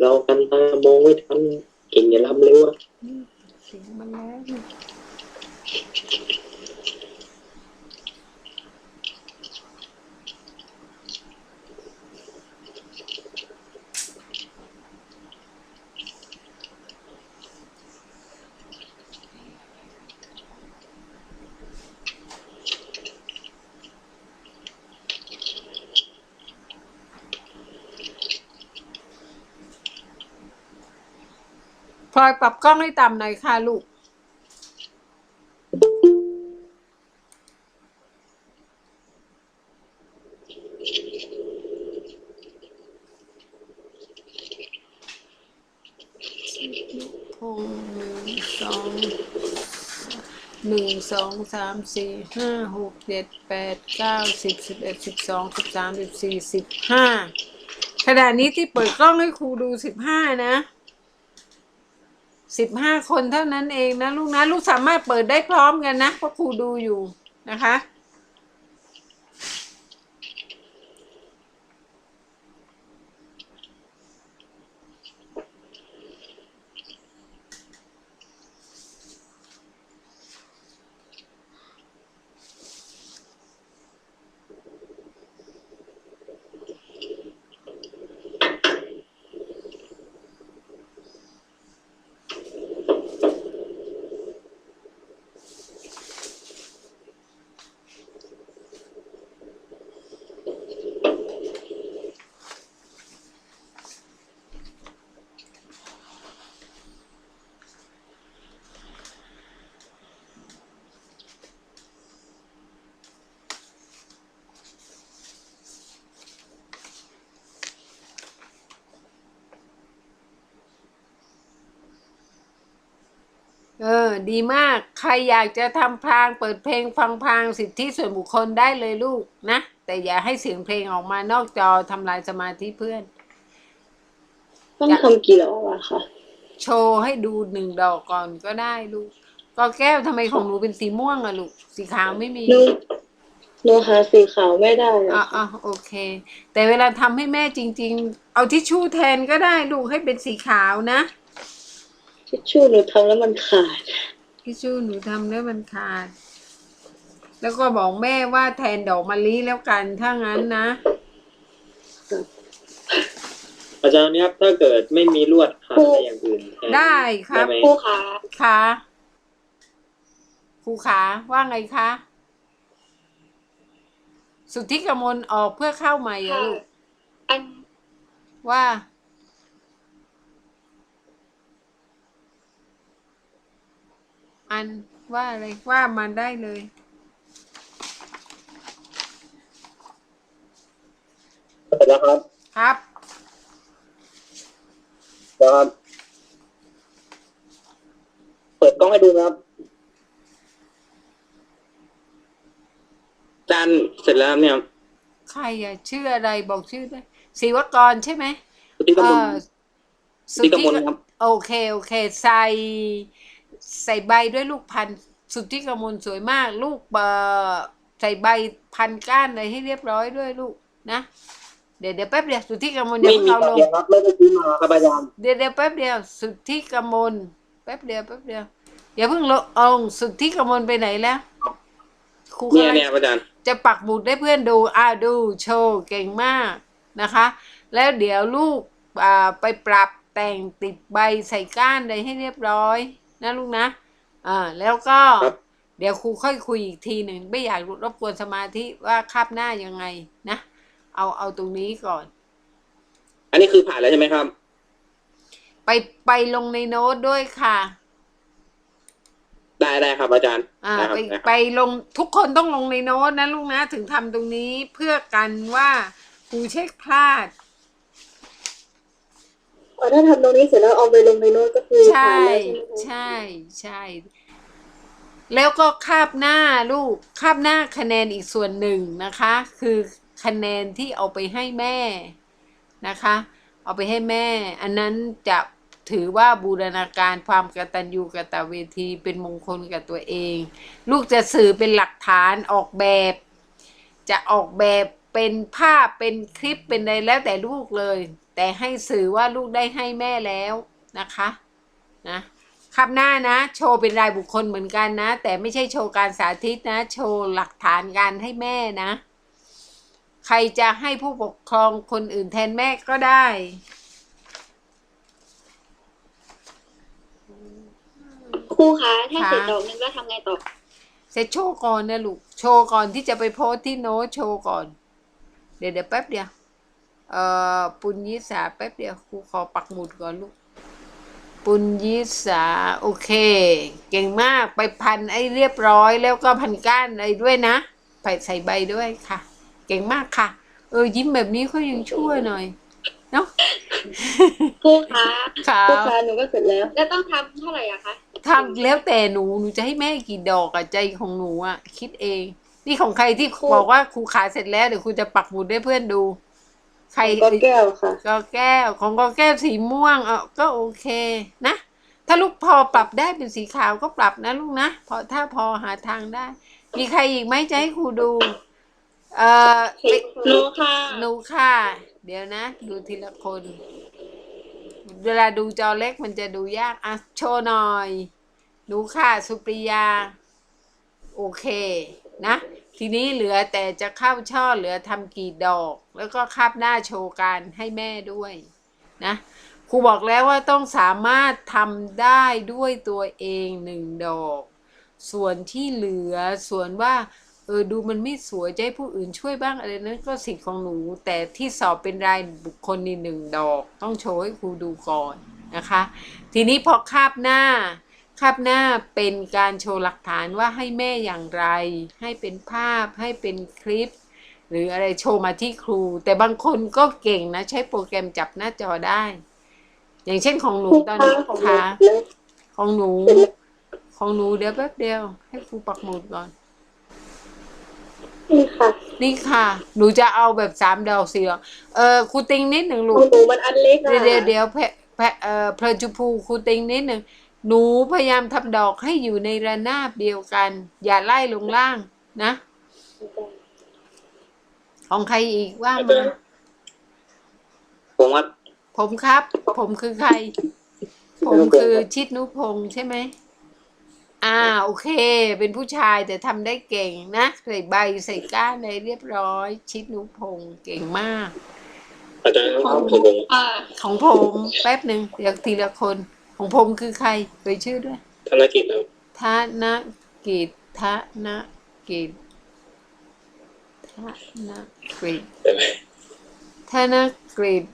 เรากันตามองไม่ทันเก่งอย่าล้ำเลยวะเสียงมันแล้ว อยปรับกล้องให้ต่ำหน่อยค่ะลูกหกหนึ่งสองหนึ่งสองสามสี่ห้าหกเจ็ดแปดเก้าสิบสิบเอ็ดสิบสองสิบสามสิบสี่สิบห้าขณะนี้ที่เปิดกล้องให้ครูดูสิบห้านะ สิบห้าคนเท่านั้นเองนะลูกนะ ลูกสามารถเปิดได้พร้อมกันนะเพราะครูดูอยู่นะคะ เออ ดีมาก ใครอยากจะทำพลางเปิดเพลงฟังพลางสิทธิส่วนบุคคลได้เลยลูกนะ แต่อย่าให้เสียงเพลงออกมานอกจอทำลายสมาธิเพื่อน ต้องทำกี่รอบอะคะโชว์ให้ดูหนึ่งดอกก่อนก็ได้ลูกก็แก้วทำไมของหนูเป็นสีม่วงอะลูก สีขาวไม่มี หนูหนูหาสีขาวไม่ได้อะอะอะโอเค แต่เวลาทำให้แม่จริง ๆ เอาทิชชู่แทนก็ได้ลูกให้เป็นสีขาวนะ ทิชชู่หนูทำแล้วมันขาด ทิชชู่หนูทำแล้วมันขาด แล้วก็บอกแม่ว่าแทนดอกมะลิแล้วกัน ถ้างั้นนะ อาจารย์ครับถ้าเกิดไม่มีลวดหาอะไรอย่างอื่นแทนได้ครับได้ไหมครูคะคะครูขาว่าไงคะ สุทธิกมลออกเพื่อเข้าใหม่เหรอลูก อัน ว่า อันว่าอะไรว่ามันได้เลย เสร็จแล้วครับครับเดี๋ยวครับ เปิดกล้องให้ดูนะครับอาจารย์เสร็จแล้วครับเนี่ยใครอะชื่ออะไรบอกชื่อได้ศิวกรใช่ไหมสุทธิกมลเอ่อสุทธิกมลครับ โอเค โอเค ใส่ ใส่ใบด้วยลูกพันธุ์สุทธิกมลสวยมาก ลูกเอ่อใส่ใบพันก้านอะไรให้เรียบร้อยด้วยลูกนะเดี๋ยวเดี๋ยวแป๊บเดียวสุทธิกมลเดี๋ยไม่วเอาลงเดียวครับไม่ได้ซื้อมาครับอาจารย์เดี๋ยวเดี๋ยวแป๊บเดียวสุทธิกมลแป๊บเดียวแป๊บเดียวอย่าเพิ่งลงอาสุทธิกมลไปไหนแล้วครูเนี่ยเนี่ยอาจารย์จะปักหมุดให้เพื่อนดูอ่าดูโชว์เก่งมากนะคะ แล้วเดี๋ยวลูกอ่าไปปรับแต่งติดใบใส่ก้านอะไรให้เรียบร้อย นะลูกนะอ่าแล้วก็ครับเดี๋ยวครูค่อยคุยอีกทีหนึ่งไม่อยากรบกวนสมาธิว่าคาบหน้ายังไงนะเอาเอาตรงนี้ก่อน อันนี้คือผ่านแล้วใช่ไหมครับ ไปไปลงในโน้ตด้วยค่ะ ได้ได้ครับ อาจารย์อ่าได้ครับไปได้ครับไปลงทุกคนต้องลงในโน้ตนะลูกนะ ถึงทำตรงนี้เพื่อกันว่าครูเช็คพลาดอ๋อ ถ้าทำตรงนี้เสร็จแล้วเอาไปลงในโน้ตก็คือใช่ผ่านแล้วใช่ไหมคะใช่ใช่ แล้วก็คาบหน้าลูกคาบหน้าคะแนนอีกส่วนหนึ่งนะคะ คือคะแนนที่เอาไปให้แม่นะคะ เอาไปให้แม่ อันนั้นจะถือว่าบูรณาการความกตัญญูกตเวทีเป็นมงคลกับตัวเอง ลูกจะสื่อเป็นหลักฐานออกแบบ จะออกแบบเป็นภาพเป็นคลิปเป็นอะไรแล้วแต่ลูกเลย แต่แต่ให้สื่อว่าลูกได้ให้แม่แล้วนะคะนะครับหน้านะ โชว์เป็นรายบุคคลเหมือนกันนะ แต่ไม่ใช่โชว์การสาธิตนะ โชว์หลักฐานการให้แม่นะ ใครจะให้ผู้ปกครองคนอื่นแทนแม่ก็ได้ครูคะถ้าค่ะเสร็จดอกนึงแล้วทำไงต่อเสร็จโชว์ก่อนนะลูก โชว์ก่อนที่จะไปโพสต์ที่โน้ตโชว์ก่อน เดี๋ยวเดี๋ยวแป๊บเดียว เอ่อปุญยิสาแป๊บเดียวครูขอปักหมุดก่อนลูก ปุญยิสาโอเค เก่งมากไปพันไอ้เรียบร้อยแล้วก็พันก้านอะไรด้วยนะไปใส่ใบด้วยค่ะ เก่งมากค่ะ เออยิ้มแบบนี้เขายังชั่วหน่อยเนาะครูคะค่ะครูคะหนูก็เสร็จแล้ว แล้วต้องทำเท่าไหร่อะคะทำแล้วแต่หนูหนูจะให้แม่กี่ดอกอะใจของหนูอะคิดเอง นี่ของใครที่ครูบอกว่าครูขาเสร็จแล้วเดี๋ยวครูจะปักหมุดให้เพื่อนดู ใครก็แก้วค่ะก็แก้วของก็แก้วสีม่วงเออก็โอเคนะ ถ้าลูกพอปรับได้เป็นสีขาวก็ปรับนะลูกนะเพราะถ้าพอหาทางได้ มีใครอีกไหมจะให้ครูดู เอ่อหนูค่ะหนูค่ะ เดี๋ยวนะ ดูทีละคน เวลาดูจอเล็กมันจะดูยากอะโชว์หน่อยหนูค่ะ สุปริยา โอเค นะ ทีนี้เหลือแต่จะเข้าช่อเหลือทำกี่ดอก แล้วก็คาบหน้าโชว์การให้แม่ด้วยนะครูบอกแล้วว่าต้องสามารถทำได้ด้วยตัวเองหนึ่งดอก ส่วนที่เหลือส่วนว่าเออดูมันไม่สวยจะให้ผู้อื่นช่วยบ้างอะไรนั้นก็สิทธิ์ของหนู แต่ที่สอบเป็นรายบุคคลนี่หนึ่งดอก ต้องโชว์ให้ครูดูก่อนนะคะ ทีนี้พอคาบหน้า คาบหน้าเป็นการโชว์หลักฐานว่าให้แม่อย่างไร ให้เป็นภาพให้เป็นคลิป หรืออะไรโชว์มาที่ครู แต่บางคนก็เก่งนะ ใช้โปรแกรมจับหน้าจอได้ อย่างเช่นของหนูครูตอนคะนี้ของหนูค่ะแล้วของหนู ของหนูเดี๋ยวแป๊บเดียว ให้ครูปักหมุดก่อน นี่ค่ะ นี่ค่ะ หนูจะเอาแบบสามดอกสี่ดอกเออครูติงนิดหนึ่งขลูองกหนูมันอันเล็กอะเดี๋ยวเดี๋ยวเดี๋ยวแพะแพะเอ่อเพลินจุพูครูติงนิดหนึ่ง หนูพยายามทำดอกให้อยู่ในระนาบเดียวกัน อย่าไล่ลงล่างนะ ของใครอีกว่ามาผมว่าผมครับ ผมคือใคร ผมคือชิดนุพงษ์ใช่ไหมอ่าโอเค เป็นผู้ชายแต่ทำได้เก่งนะใส่ใบใส่ก้านอะไรเรียบร้อย ชิดนุพงษ์เก่งมาก อาจารย์ครับผมอ่าของผมแป๊บหนึ่งเดี๋ยวทีละคน ของผมคือใครเอ่ยชื่อด้วย ธนกิจครับธนกิจธนกิจธนกิจได้ไหม ธนกิจ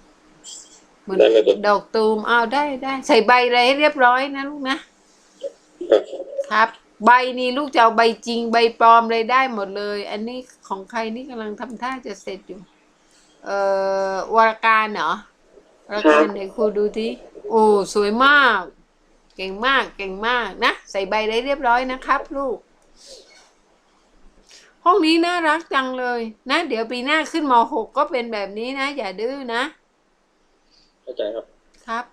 เหมือนได้ไหมครับ ดอกตูมเอาได้ได้ ใส่ใบอะไรให้เรียบร้อยนะลูกนะ ครับครับ ใบนี้ลูกจะเอาใบจริงใบปลอมเลยได้หมดเลย อันนี้ของใครนี่กำลังทำท่าจะเสร็จอยู่ เอ่อวรการเหรอวรการเดี๋ยวครูดูที โอ้สวยมาก เก่งมากเก่งมากนะ ใส่ใบได้เรียบร้อยนะครับ ลูก ห้องนี้น่ารักจังเลยนะ เดี๋ยวปีหน้าขึ้นมหกก็เป็นแบบนี้นะ อย่าดื้อนะ เข้าใจครับ ครับ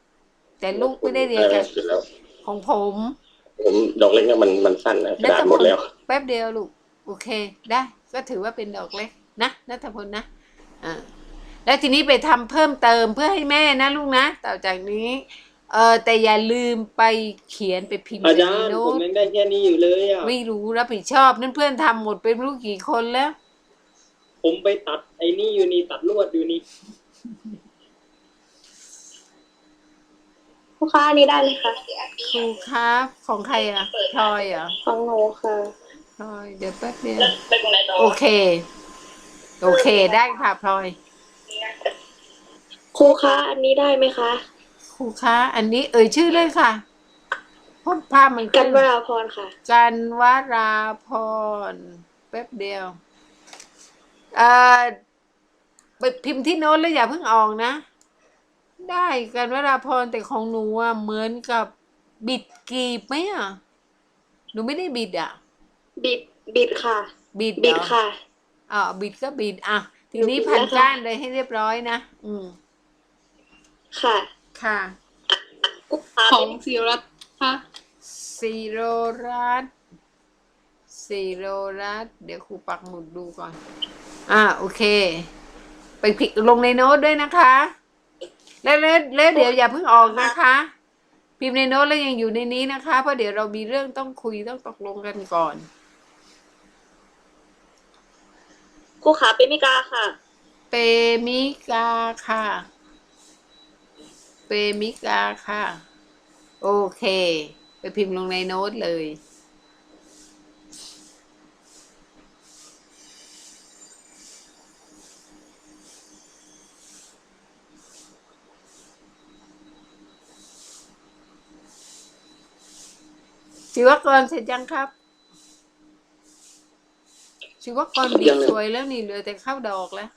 แต่ลูกไม่ได้เรียนกับเสร็จแล้วของผม ผมดอกเล็กเนี่ยมันมันสั้นนะกระดาษหมดแล้ว แป๊บเดียวลูก โอเค ได้ ก็ถือว่าเป็นดอกเล็กนะนัทพลนะ อ่า แล้วทีนี้ไปทำเพิ่มเติมเพื่อให้แม่นะลูกนะต่อจากนี้ เออแต่อย่าลืมไปเขียนไปพิมพ์อาในจารย์โน้ผมตยังได้แค่นี้อยู่เลยอะไม่รู้รับผิดชอบนั่นเพื่อนทำหมดเป็นไม่รู้กี่คนแล้ว ผมไปตัดไอ้นี่อยู่นี่ตัดลวดอยู่นี่ลูกค้าอันนี้ได้ไหมคะครูครับของใครอะพลอยเหรอะของหนูค่ะพลอยเดี๋ยวแป๊บเดียวไปตรงไหนต่อโอเค โอเคได้ค่ะพลอย ครูคะอันนี้ได้ไหมคะครูคะ อันนี้เอ่ยชื่อเลยค่ะเพราะภาพมันกัขึ้นนวราพรค่ะ กันวราพรแป๊บเดียวเอ่อไปพิมพ์ที่โน้ตแล้วอย่าเพิ่งออกนะ ได้กันวราพรแต่ของหนูอะเหมือนกับบิดกีบไหมอะหนูไม่ได้บิดอะ บิดบิดค่ะ บิดเหรบิดอค่ะ อ่าบิดก็บิดอะ ทีนี้หนูบิดพันแล้วค่ะ ก้านเลยให้เรียบร้อยนะ อืม ค่ะค่ะของศิรัตน์ค่ะซีโรรัตน์ซีโรรัตน์เดี๋ยวครูปักหมุดดูก่อน อ่าโอเค ไปผิดลงในโน้ตด้วยนะคะ แล้วแล้วแล้วเดี๋ยวอย่าเพิ่งออกนะคะ พิมพ์ในโน้ตแล้วยังอยู่ในนี้นะคะ เพราะเดี๋ยวเรามีเรื่องต้องคุยต้องตกลงกันก่อนครูขาเป็นมิกาค่ะ เปมิกาค่ะเป มิกาค่ะ โอเค ไปพิมพ์ลงในโน้ตเลยศิวกรเสร็จยังครับศิวกรบียังเลยสวยแล้วนี่เหลือแต่ข้าวดอกแล้ว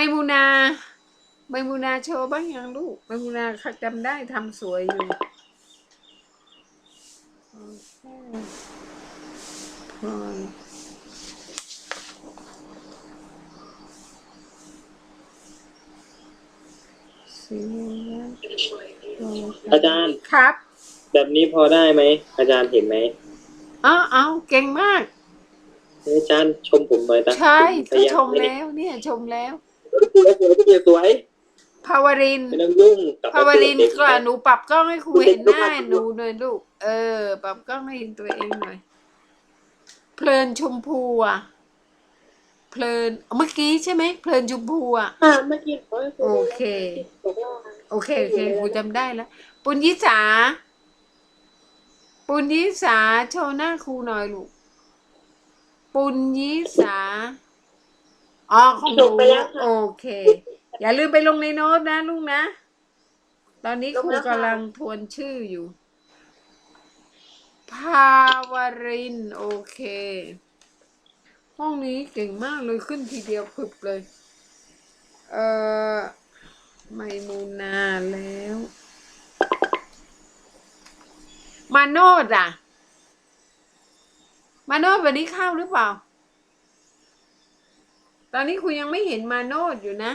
ไมมูนา ไมมูนาโชว์บ้างยังลูกไมมูนาค่ะจำได้ทำสวยอยู่โอเคพรศิวะโอเคอาจารย์ ครับ แบบนี้พอได้ไหม อาจารย์เห็นไหมเอาเอาเก่งมากอาจารย์ชมผมหน่อยตาใช่พก็ยายาชมแล้ว เนี่ยชมแล้ว สวยสวยสวยสวยภาวรินทร์ไม่ต้องยุ่งกับภาวรินทร์เด็กก็หนูปรับกล้องให้ครูเห็นหน้าหนูหน่อยลูก เออ ปรับกล้องให้เห็นตัวเองหน่อย เพลินชมพูอะเพลินเมื่อกี้ใช่ไหมเพลินชมพูอะค่ะเมื่อกี้เขาให้ครูโอเคบอกว่าโอเคโอเคครูจำได้แล้ว ปุญยิสาปุญยิสาโชว์หน้าครูหน่อยลูก ปุญยิสา อ๋อของหนูโอเค อย่าลืมไปลงในโน้ตนะลูกนะ ตอนนี้ครูกำลังทวนชื่ออยู่ ภาวรินทร์โอเค ห้องนี้เก่งมากเลยขึ้นทีเดียวพึบเลย เอ่อ ไมมูนาแล้ว มาโนดอะ มาโนดวันนี้เข้าหรือเปล่า ตอนนี้คุณยังไม่เห็นมาโนดอยู่นะ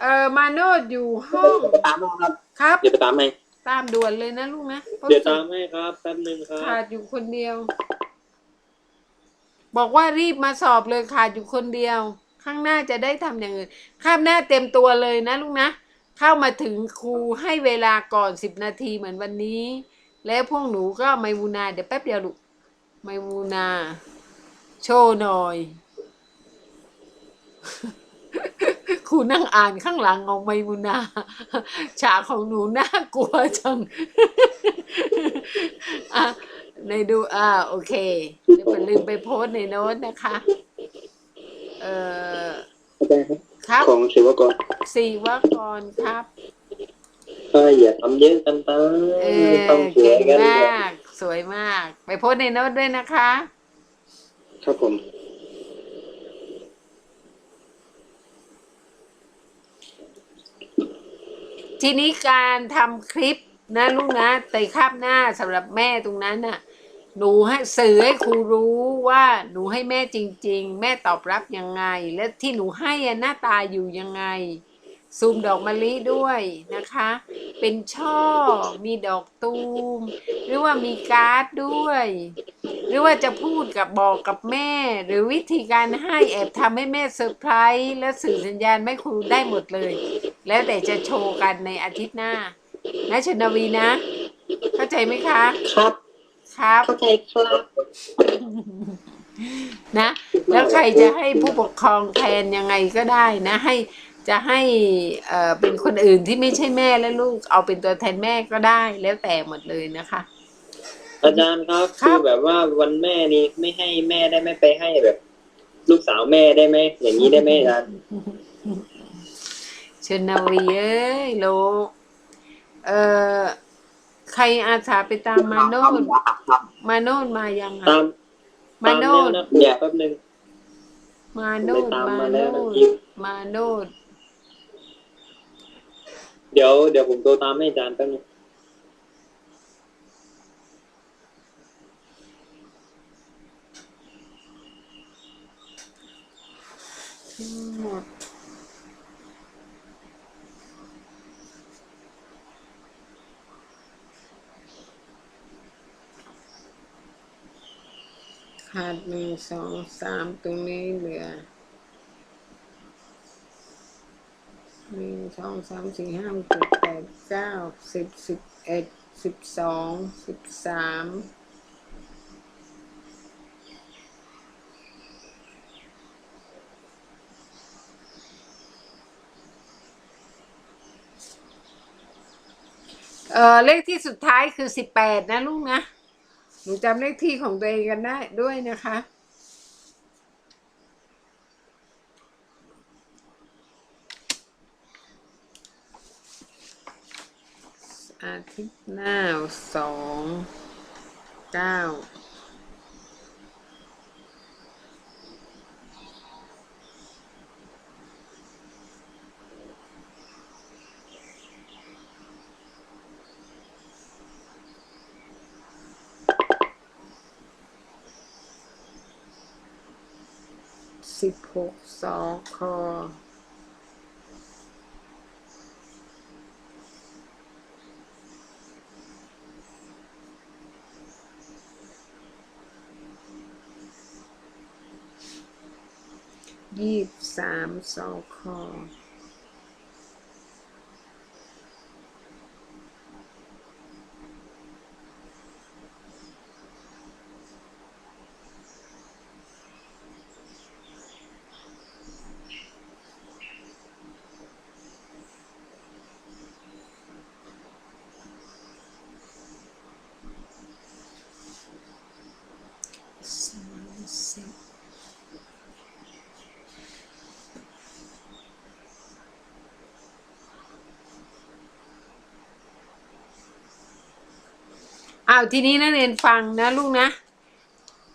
เออมาโนดอยู่ห้องตามครับครับ เดี๋ยวไปตามให้ตามด่วนเลยนะลูกนะเพราะเดี๋ยวตามให้ครับแป๊บหนึงครับขาดอยู่คนเดียว บอกว่ารีบมาสอบเลยขาดอยู่คนเดียว ข้างหน้าจะได้ทำอย่างอื่นข้ามหน้าเต็มตัวเลยนะลูกนะเข้ามาถึงครูให้เวลาก่อนสิบนาทีเหมือนวันนี้ แล้วพวกหนูก็ไมมูนาเดี๋ยวแป๊บเดียวลูกไมมูนา โชว์หน่อย ครูนั่งอ่านข้างหลังของไมมูนาฉากของหนูน่ากลัวจังอะในดูอ่าโอเคเดี๋ยวอย่าลืมไปโพสต์ในโน้ตนะคะ เอ่ออาจารย์ครับครับของศิวกรสี่วกรครับ ก็อย่าทำเยอะกันตาเออต้องสวเก่ยงกันมาก สวยมาก ไปโพสต์ในโน้ตด้วยนะคะ ครับผม ทีนี้การทำคลิปนะลูกนะแต่คาบหน้าสำหรับแม่ตรงนั้นน่ะ หนูให้สื่อให้ครูรู้ว่าหนูให้แม่จริง ๆ แม่ตอบรับยังไง และที่หนูให้อหน้าตาอยู่ยังไง ซูมดอกมะลิด้วยนะคะ เป็นช่อมีดอกตูม หรือว่ามีการ์ดด้วย หรือว่าจะพูดกับบอกกับแม่ หรือวิธีการให้แอบทำให้แม่เซอร์ไพรส์และสื่อสัญญาณแม่ครูได้หมดเลย แล้วแต่จะโชว์กันในอาทิตย์หน้านะชนวีนะ เข้าใจไหมคะ ครับ ครับเข้าใจครับนะ แล้วใครจะให้ผู้ปกครองแทนยังไงก็ได้นะให้ จะให้เอ่อเป็นคนอื่นที่ไม่ใช่แม่และลูกเอาเป็นตัวแทนแม่ก็ได้แล้วแต่หมดเลยนะคะ อาจารย์ครับครัคืบอแบบว่าวันแม่นี้ไม่ให้แม่ได้ไหม่ไปให้แบบ ลูกสาวแม่ได้ไหมอย่างนี้ได้ไหมอาจารย์ชนวีเอ้ยโลกเอ่อใครอาสาไปตามมาโนดมาโนดมายังตาอะมมาตามโนแล้วดนะเดี๋ยวแป๊บนึงมาโนดไปตามมามาโนแล้วดนะกิ๊บมาโนด เดี๋ยวเดี๋ยวผมโทรตามให้อาจารย์แป๊บนึงทั้งหมดขาดหนึ่งสองสามตรงนี้เหลือหนึ่ง สองสามสี่ห้าหกเจ็ดแปดเก้าสิบสิบเอ็ดสิบสองสิบสามเออเลขที่สุดท้ายคือสิบแปดนะลูกนะ หนูจำเลขที่ของตัวเองกันได้ด้วยนะคะ อา ทิตย์หน้าสองเก้าสิบหกสองคอ ยี่สามสอค ทีนี้นักเรียนฟังนะลูกนะ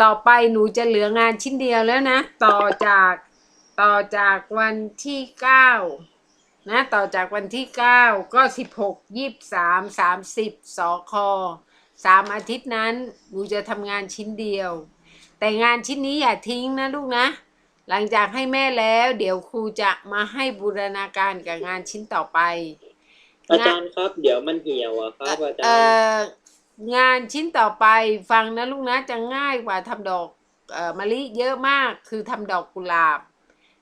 ต่อไปหนูจะเหลืองานชิ้นเดียวแล้วนะ ต่อจากต่อจากวันที่เก้านะต่อจากวันที่เก้าก็สิบหกยี่สามสามสิบสอคอสามอาทิตย์นั้นหนูจะทำงานชิ้นเดียว แต่งานชิ้นนี้อย่าทิ้งนะลูกนะ หลังจากให้แม่แล้ว เดี๋ยวครูจะมาให้บูรณาการกับงานชิ้นต่อไปอาจารย์ครับ เดี๋ยวมันเหี่ยวอะครับอาจารเอ่ย์อ งานชิ้นต่อไปฟังนะลูกนะจะง่ายกว่าทำดอกออมะลิเยอะมากคือทำดอกกุหลาบ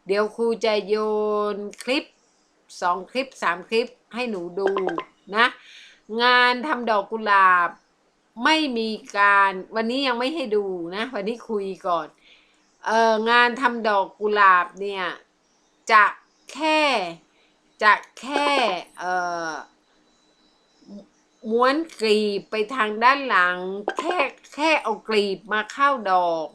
เดี๋ยวครูจะโยนคลิปสองคลิปสามคลิปให้หนูดูนะ งานทำดอกกุหลาบ ไม่มีการวันนี้ยังไม่ให้ดูนะ วันนี้คุยก่อนเอองานทำดอกกุหลาบเนี่ยจะแค่จะแค่เออ ม้วนกลีบไปทางด้านหลัง แค่แค่เอากลีบมาเข้าดอก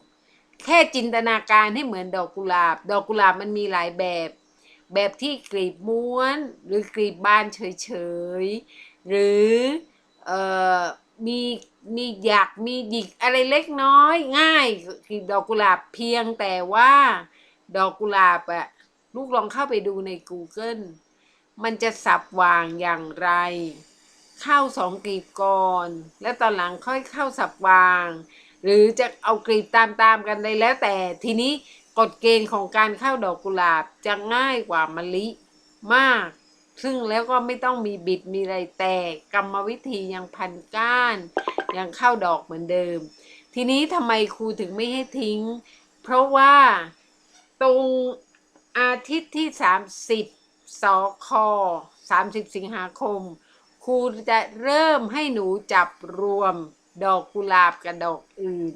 แค่จินตนาการให้เหมือนดอกกุหลาบ ดอกกุหลาบมันมีหลายแบบ แบบที่กลีบม้วน หรือกลีบบานเฉยๆ หรือเอ่อมีมีหยักมีหยิกอะไรเล็กน้อย ง่ายคือดอกกุหลาบเพียงแต่ว่า ดอกกุหลาบอะลูกลองเข้าไปดูใน Google มันจะสับวางอย่างไร ข้าสองกลีบก่อน แล้วตอนหลังค่อยเข้าสับวาง หรือจะเอากลีบตามๆกันเลยแล้วแต่ทีนี้กฎเกณฑ์ของการเข้าดอกกุหลาบจะง่ายกว่ามะลิมาก ซึ่งแล้วก็ไม่ต้องมีบิดมีอะไรแต่กรรมวิธียังพันก้าน ยังเข้าดอกเหมือนเดิม ทีนี้ทำไมครูถึงไม่ให้ทิ้ง เพราะว่าตรงอาทิตย์ที่ 30สอคอ30 สิงหาคม ครูจะเริ่มให้หนูจับรวมดอกกุหลาบกับดอกอื่น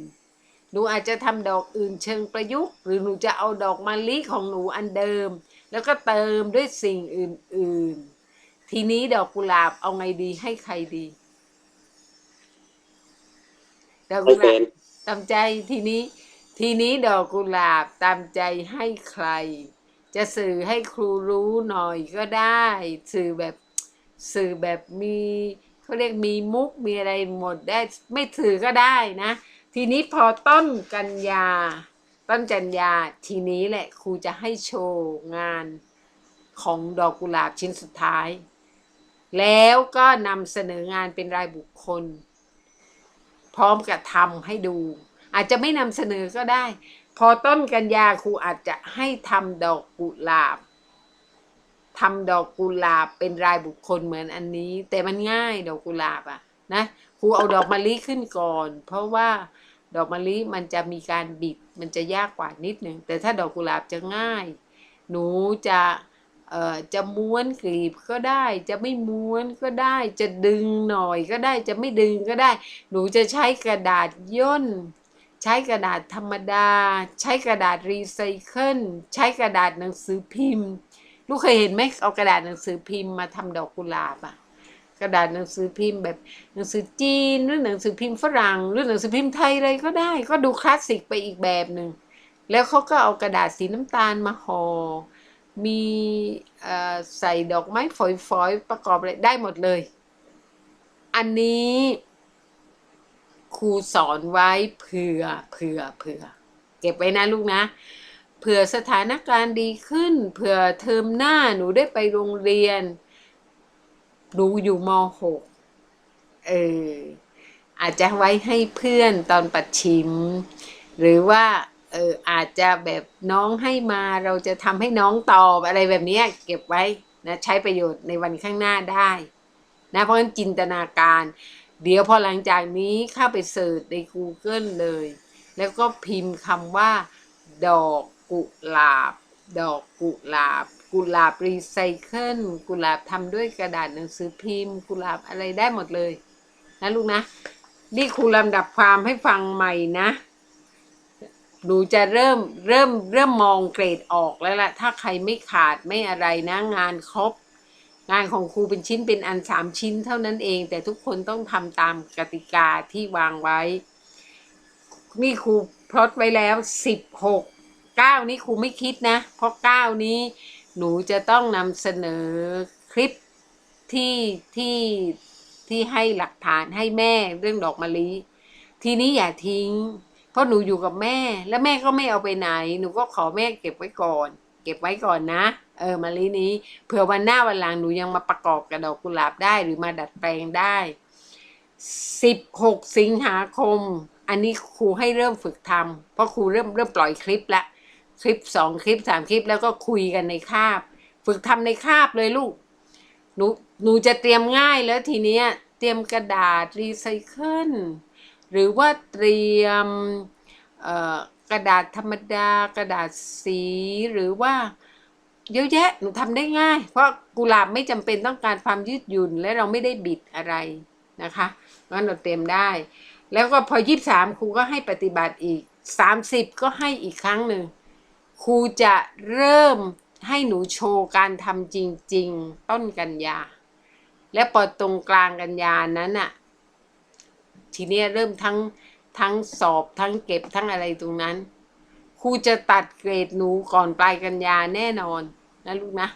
หนูอาจจะทำดอกอื่นเชิงประยุกต์ หรือหนูจะเอาดอกมะลิของหนูอันเดิม แล้วก็เติมด้วยสิ่งอื่น ๆ ทีนี้ดอกกุหลาบเอาไงดีให้ใครดีดอกให้กุหแฟลาบนตามใจทีนี้ ทีนี้ดอกกุหลาบตามใจให้ใคร จะสื่อให้ครูรู้หน่อยก็ได้ สื่อแบบ สื่อแบบมีเขาเรียกมีมุกมีอะไรหมดได้ไม่สื่อก็ได้นะ ทีนี้พอต้นกันยาต้นกันยาทีนี้แหละครูจะให้โชว์งานของดอกกุหลาบชิ้นสุดท้าย แล้วก็นำเสนองานเป็นรายบุคคล พร้อมกับทำให้ดู อาจจะไม่นำเสนอก็ได้ พอต้นกันยาครูอาจจะให้ทำดอกกุหลาบ ทำดอกกุหลาบเป็นรายบุคคลเหมือนอันนี้ แต่มันง่ายดอกกุหลาบอะนะครูเอาดอกมะลิขึ้นก่อน เพราะว่าดอกมะลิมันจะมีการบิดมันจะยากกว่านิดหนึ่งแต่ถ้าดอกกุหลาบจะง่าย หนูจะเอ่อจะม้วนกลีบก็ได้ จะไม่ม้วนก็ได้ จะดึงหน่อยก็ได้ จะไม่ดึงก็ได้ หนูจะใช้กระดาษย่น ใช้กระดาษธรรมดา ใช้กระดาษรีไซเคิลใช้กระดาษหนังสือพิมพ์ ลูกเคยเห็นไหมเอากระดาษหนังสือพิมพ์มาทำดอกกุหลาบอะกระดาษหนังสือพิมพ์แบบหนังสือจีนหรือหนังสือพิมพ์ฝรั่ง หรือหนังสือพิมพ์ไทยอะไรก็ได้ ก็ดูคลาสสิกไปอีกแบบหนึ่งแล้วเขาก็เอากระดาษสีน้ำตาลมาห่อมีอใส่ดอกไม้ฝอยๆประกอบอะไรได้หมดเลย อันนี้ครูสอนไว้เผื่อเผื่อเผื่อ เก็บไว้นะลูกนะ ผื่อสถานการณ์ดีขึ้น เผื่อเทอมหน้าหนูได้ไปโรงเรียน หนูอยู่มหกเอออาจจะไว้ให้เพื่อนตอนปัดชิม หรือว่าเอออาจจะแบบน้องให้มาเราจะทำให้น้องตอบอะไรแบบนี้เก็บไว้นะใช้ประโยชน์ในวันข้างหน้าได้นะเพราะฉะนั้นจินตนาการ เดี๋ยวพอหลังจากนี้เข้าไปเสิร์ชใน Google เลย แล้วก็พิมพ์คำว่าดอก กุหลาบ ดอกกุหลาบ กุหลาบรีไซเคิลกุหลาบทำด้วยกระดาษหนังสือพิมพ์ กุหลาบอะไรได้หมดเลย นะลูกนะนี่ครูลำดับความให้ฟังใหม่นะหนูจะเริ่มเริ่มเริ่มมองเกรดออกแล้วล่ะ ถ้าใครไม่ขาดไม่อะไรนะงานครบ งานของครูเป็นชิ้นเป็นอันสามชิ้นเท่านั้นเอง แต่ทุกคนต้องทำตามกติกาที่วางไว้ นี่ครูพลอตไว้แล้วสิบหก เก้านี้ครูไม่คิดนะ เพราะเก้านี้หนูจะต้องนำเสนอคลิปที่ที่ที่ให้หลักฐานให้แม่เรื่องดอกมะลิ ทีนี้อย่าทิ้ง เพราะหนูอยู่กับแม่ แล้วแม่ก็ไม่เอาไปไหน หนูก็ขอแม่เก็บไว้ก่อน เก็บไว้ก่อนนะ เออมะลินี้เผื่อวันหน้าวันหลังหนูยังมาประกอบกับดอกกุหลาบได้หรือมาดัดแปลงได้สิบหกสิงหาคม อันนี้ครูให้เริ่มฝึกทำเพราะครูเริ่มเริ่มปล่อยคลิปและ คลิปสองคลิปสามคลิปแล้วก็คุยกันในคาบ ฝึกทำในคาบเลยลูก หนูหนูจะเตรียมง่ายแล้วทีเนี้ยเตรียมกระดาษรีไซเคิลหรือว่าเตรียมกระดาษธรรมดากระดาษสีหรือว่าเยอะแยะหนูทำได้ง่าย เพราะกุหลาบไม่จำเป็นต้องการความยืดหยุ่นและเราไม่ได้บิดอะไรนะคะงั้นเราเตรียมได้ แล้วก็พอยี่สามครูก็ให้ปฏิบัติอีกสามสิบก็ให้อีกครั้งหนึ่ง ครูจะเริ่มให้หนูโชว์การทำจริง ๆ ต้นกันยา และพอตรงกลางกันยานั้นน่ะทีนี้เริ่มทั้งทั้งสอบทั้งเก็บทั้งอะไรตรงนั้นครูจะตัดเกรดหนูก่อนปลายกันยาแน่นอนนะลูกนะ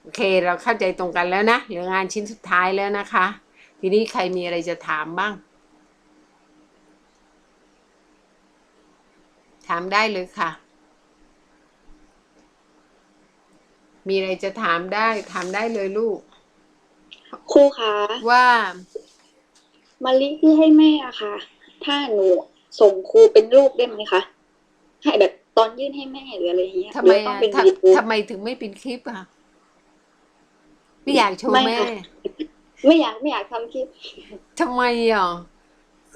โอเคเราเข้าใจตรงกันแล้วนะเหลืองานชิ้นสุดท้ายแล้วนะคะ ทีนี้ใครมีอะไรจะถามบ้าง ถามได้เลยค่ะ มีอะไรจะถามได้ถามได้เลยลูก ครูคะว่ามะลิที่ให้แม่อะค่ะ ถ้าหนูส่งครูเป็นรูปได้ไหมคะให้แบบตอนยื่นให้แม่หรืออะไรอย่างเงี้ยทำไมหรือต้ออะงเป็นทวีดีโอำทำไมถึงไม่เป็นคลิปอะไม่อยากโชว์ไม่แม่ค่ะไม่อยากไม่อยากทำคลิป ทำไมอะ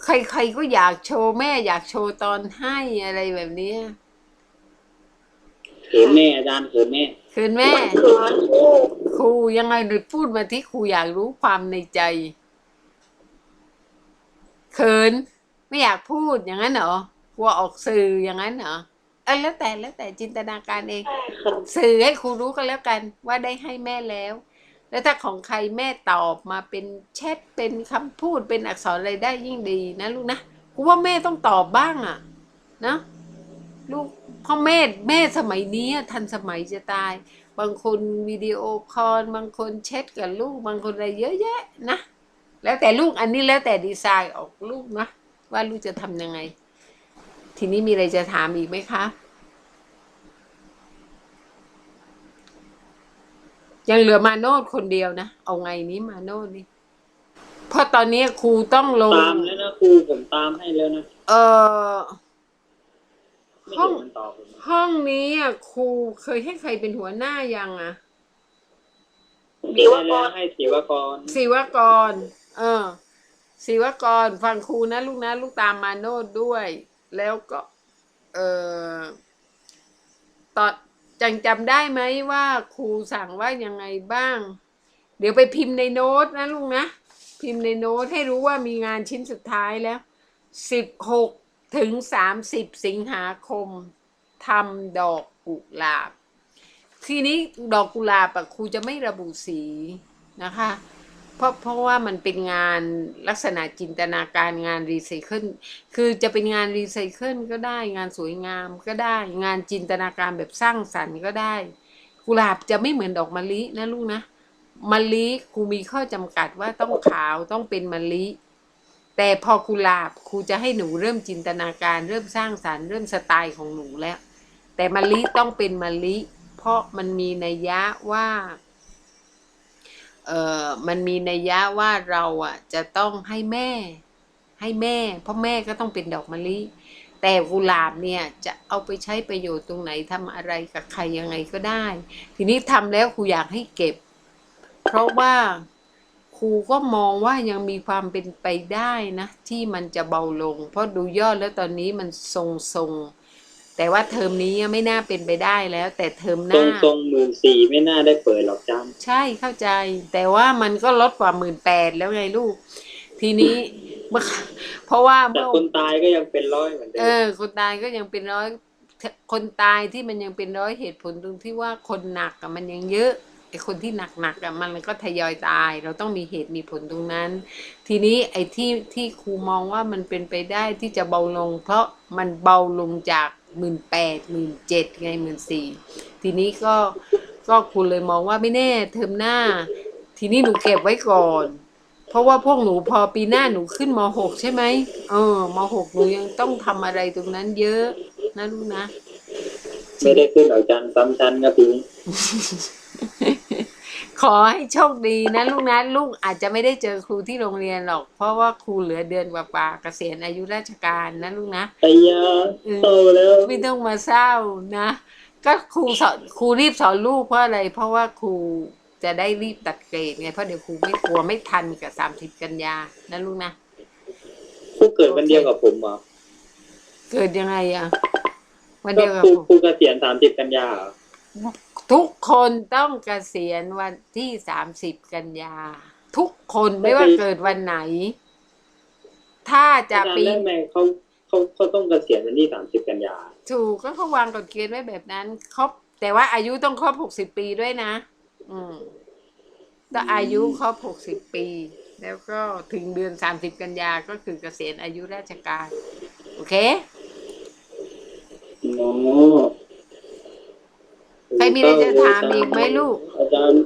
ใครๆก็อยากโชว์แม่ อยากโชว์ตอนให้อะไรแบบเนี้ย เขินแม่อาจารย์เขินแม่ คืนแม่ ครูครูครูยังไงหรือพูดมาที่ครูอยากรู้ความในใจเขินไม่อยากพูดอย่างนั้นเหรอกลัวออกสื่ออย่างนั้นเหรอเออแล้วแต่แล้วแต่จินตนาการเองใช่ค่ะสื่อให้ครูรู้กันแล้วกันว่าได้ให้แม่แล้ว แล้วถ้าของใครแม่ตอบมาเป็นแชทเป็นคำพูดเป็นอักษรอะไรได้ยิ่งดีนะลูกนะกูว่าแม่ต้องตอบบ้างอะนะลูก พ่อแม่แม่สมัยนี้อะทันสมัยจะตาย บางคนวิดีโอคอลบางคนแชทกับลูก บางคนอะไรเยอะแยะนะ แล้วแต่ลูกอันนี้แล้วแต่ดีไซน์ออกลูกนะว่าลูกจะทำยังไง ทีนี้มีอะไรจะถามอีกไหมคะ ยังเหลือมาโนดคนเดียวนะ เอาไงนี้มาโนดนี่เพราะตอนนี้ครูต้องลง ตามแล้วนะครูผมตามให้แล้วนะ เออไม่ ห้เห็องนมันตอบผมห้องนี้อะครูเคยให้ใครเป็นหัวหน้ายังอะดีว่าแล้วให้ศิวกรศิวกร เออศิวกรฟังครูนะลูกนะ ลูกตามมาโนดด้วย แล้วก็ เออตอนจังจำได้ไหมว่าครูสั่งว่ายังไงบ้าง เดี๋ยวไปพิมพ์ในโน้ตนะลูกนะ พิมพ์ในโน้ตให้รู้ว่ามีงานชิ้นสุดท้ายแล้วสิบหก ถึงสามสิบสิงหาคมทำดอกกุหลาบ ทีนี้ดอกกุหลาบอะครูจะไม่ระบุสีนะคะ เพราะเพราะว่ามันเป็นงานลักษณะจินตนาการงานรีไซเคิลคือจะเป็นงานรีไซเคิลก็ได้งานสวยงามก็ได้ งานจินตนาการแบบสร้างสรรค์ก็ได้ กุหลาบจะไม่เหมือนดอกมะลินะลูกนะมะลิครูมีข้อจำกัดว่าต้องขาวต้องเป็นมะลิ แต่พอกุหลาบครูจะให้หนูเริ่มจินตนาการเริ่มสร้างสรรค์เริ่มสไตล์ของหนูแล้ว แต่มะลิต้องเป็นมะลิ เพราะมันมีนัยยะว่าเออมันมีนัยยะว่าเราอะจะต้องให้แม่ ให้แม่ เพราะแม่ก็ต้องเป็นดอกมะลิ แต่กุหลาบเนี่ยจะเอาไปใช้ประโยชน์ตรงไหนทำอะไรกับใครยังไงก็ได้ ทีนี้ทำแล้วครูอยากให้เก็บ เพราะว่า ครูก็มองว่ายังมีความเป็นไปได้นะ ที่มันจะเบาลง เพราะดูยอดแล้วตอนนี้มันทรงๆแต่ว่าเทอมนี้ยังไม่น่าเป็นไปได้แล้ว แต่เทอมหตรงน้าตรงหมื่นสี่ไม่น่าได้เปิดหรอกจใช่เข้าใจ แต่ว่ามันก็ลดกว่าหมื่นแปดแล้วไงลูก ทีนี้เมื่อเพราะว่าำแต่เมื่อคนตายก็ยังเป็นร้อยเหมือนเดิเอมอคนตายก็ยังเป็นร้อยคนตายที่มันยังเป็นร้อยเหตุผลตรงที่ว่าคนหนักอะมันยังเยอะ ไอ้คนที่หนักหนักๆอะมันก็ทยอยตาย เราต้องมีเหตุมีผลตรงนั้น ทีนี้ไอ้ที่ที่ครูมองว่ามันเป็นไปได้ที่จะเบาลง เพราะมันเบาลงจากหมื่นแปดหมื่นเจ็ดไงหมื่นสี่ทีนี้ก็ก็ครูเลยมองว่าไม่แน่เทอมหน้า ทีนี้หนูเก็บไว้ก่อน เพราะว่าพวกหนูพอปีหน้าหนูขึ้นมหกใช่ไหมเออมหกหนูยังต้องทำอะไรตรงนั้นเยอะนะลูกนะ ไม่ได้ขึ้นหรอกจันซ้ำชั้นครับปีนี้ ขอให้โชคดีนะลูกนะลูกอาจจะไม่ได้เจอครูที่โรงเรียนหรอก เพราะว่าครูเหลือเดือนกว่าๆเกษียณอายุราชการนะลูกนะไอ้ยาโตแล้วไม่ต้องมาเศร้านะ ก็ครูสอนครูรีบสอนลูกเพราะอะไร เพราะว่าครูจะได้รีบตัดเกรดไงเพราะเดี๋ยวครูไม่กลัวไม่ทันกับสามสิบกันยานะลูกนะผู้เกิดวันเดียวกับผมเหรอเกิดยังไงอะวันก็เดียวกับครูผมครูเกษียณสามสิบกันยาเหรอ ทุกคนต้องเกษียณวันที่สามสิบกันยา ทุกคนไม่ว่าเกิดวันไหน ถ้าจะอาจารย์ปีได้ไหมเขาเขาเขาต้องเกษียณวันที่สามสิบกันยา ถูกก็เขาวางกฎเกณฑ์ไว้แบบนั้นครบแต่ว่าอายุต้องครบหกสิบปีด้วยนะ อืมต้องอายุครบหกสิบปี แล้วก็ถึงเดือนสามสิบกันยาก็คือเกษียณอายุราชการ โอเคอ๋อ ใครมีอะไรจะถามอีกไหมลูก อาจารย์